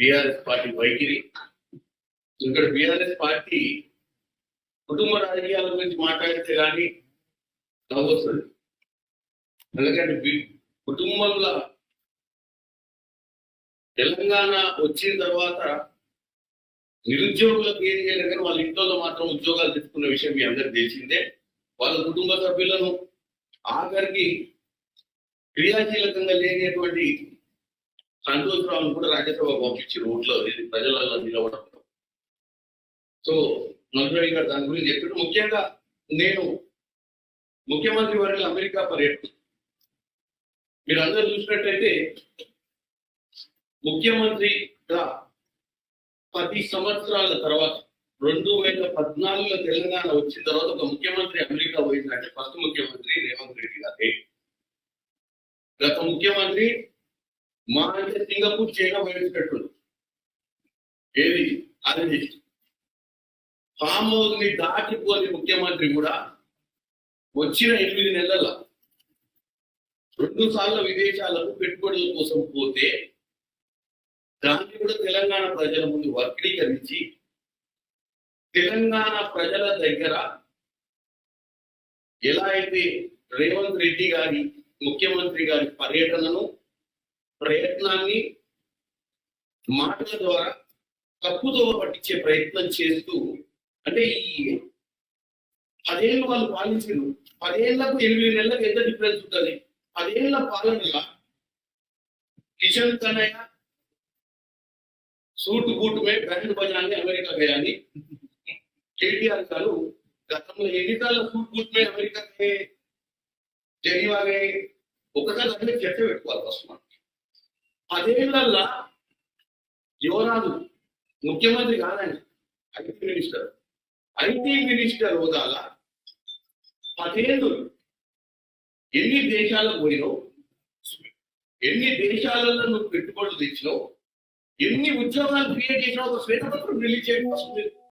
BRS party వైఖరి. ఇక్కడ BRS party కుటుంబ రాజకీయాల గురించి మాట్లాడితే కానీ నవ్వొస్తుంది. ఎందుకంటే కుటుంబంలో తెలంగాణ వచ్చిన తర్వాత నిరుద్యోగులకు ఏం చేయలేదు కానీ వాళ్ళ ఇంట్లో మాత్రం ఉద్యోగాలు తెచ్చుకున్న విషయం మీ అందరికి తెలిసిందే. వాళ్ళ కుటుంబ సభ్యులను ఆఖరికి క్రియాశీలకంగా లేనటువంటి సంతోష్ కూడా రాజ్యసభ పంపించి రోడ్లో ఇది ప్రజలలో నిలవడం. సో మంత్రి గారు దాని గురించి చెప్పారు. ముఖ్యంగా నేను ముఖ్యమంత్రి వారిని అమెరికా పర్యటన. మీరు అందరూ చూసినట్టయితే ముఖ్యమంత్రిగా పది సంవత్సరాల తర్వాత రెండు వేల పద్నాలుగులో తెలంగాణ వచ్చిన తర్వాత ఒక ముఖ్యమంత్రి అమెరికా పోయిందంటే ఫస్ట్ ముఖ్యమంత్రి రేవంత్ రెడ్డి గారే. గత ముఖ్యమంత్రి మా అంటే సింగపూర్ చైనా బయటపెట్టు ఏది? అది ఫామ్ హౌస్ని దాటిపోని ముఖ్యమంత్రి కూడా వచ్చిన ఎనిమిది నెలల రెండు సార్లు విదేశాలకు పెట్టుబడుల కోసం పోతే దాన్ని కూడా తెలంగాణ ప్రజల ముందు వర్గీకరించి తెలంగాణ ప్రజల దగ్గర ఎలా అయితే రేవంత్ రెడ్డి గారి ముఖ్యమంత్రి గారి పర్యటనను ప్రయత్నాన్ని మాటల ద్వారా తప్పుతో పట్టించే ప్రయత్నం చేస్తూ అంటే ఈ పదేళ్ళు వాళ్ళు పాలించారు. పదేళ్ళకు ఎనిమిది నెలలకు ఎంత డిఫరెన్స్ ఉంటుంది? పదేళ్ళ పాలనలో కిషన్ కనయ్య సూట్ బూట్ మే బ్యాండ్ బజాన్ని అమెరికా గయాని కేటీఆర్ గారు గతంలో ఎన్నిసార్లు సూట్ బూట్ మే అమెరికా గే జెనీవా ఒకసారి చర్చ పెట్టుకోవాలి ఫస్ట్ మనం. పదేళ్ళల్లా యువరాజు ముఖ్యమంత్రి కాదండి ఐటీ మినిస్టర్. ఐటీ మినిస్టర్ హోదాల పదేళ్ళు ఎన్ని దేశాలకు పోయినావు? ఎన్ని దేశాలలో నువ్వు పెట్టుబడులు తెచ్చినావు? ఎన్ని ఉద్యోగాలు క్రియేట్ చేసినావు? ఒక శ్వేతపత్రం రిలీజ్ చేయడం వస్తుంది